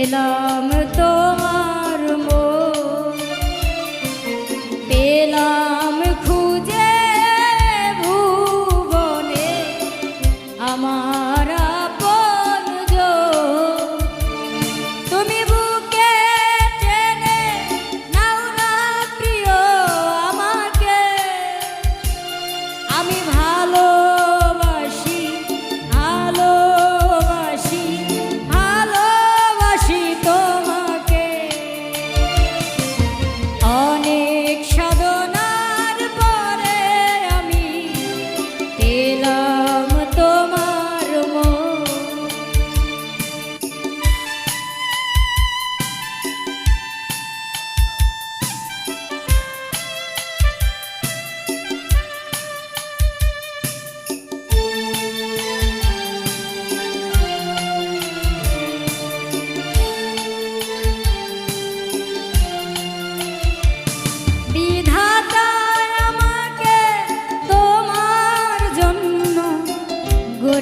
পেলাম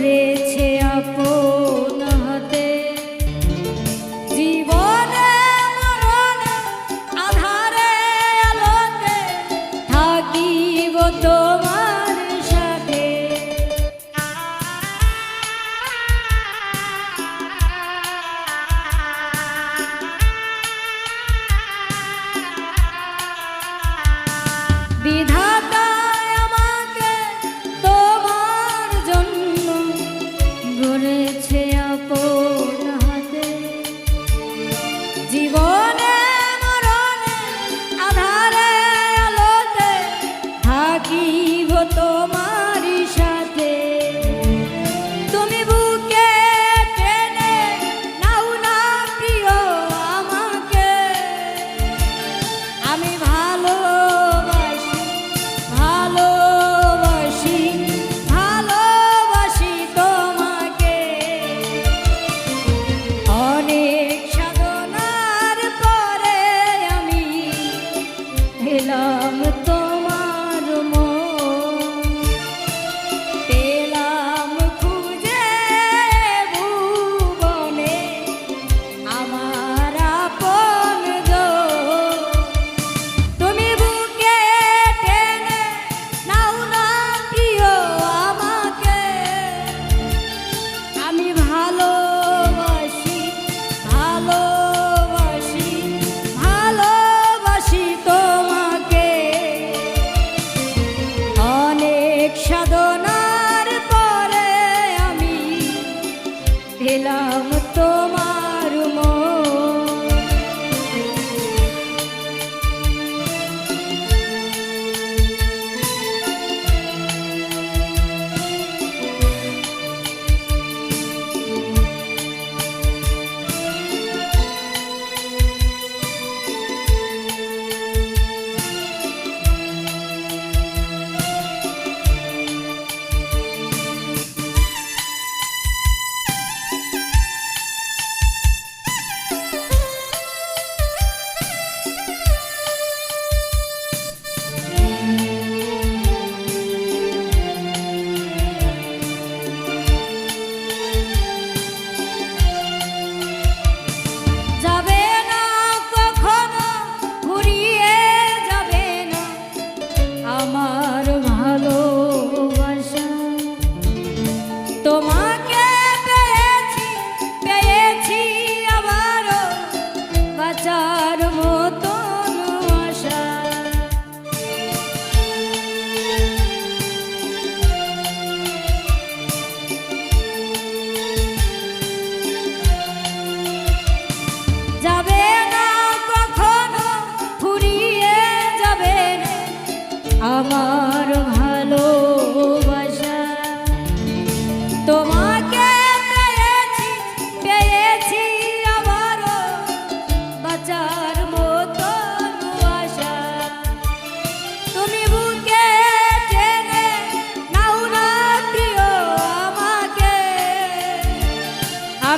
করেছে আপন হাতে জীবনে আধারে আলোতে থাকিব তোমার সাথে। বিধা রাখলাম তো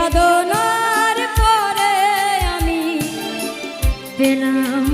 সাধনার পরে আমি পেলাম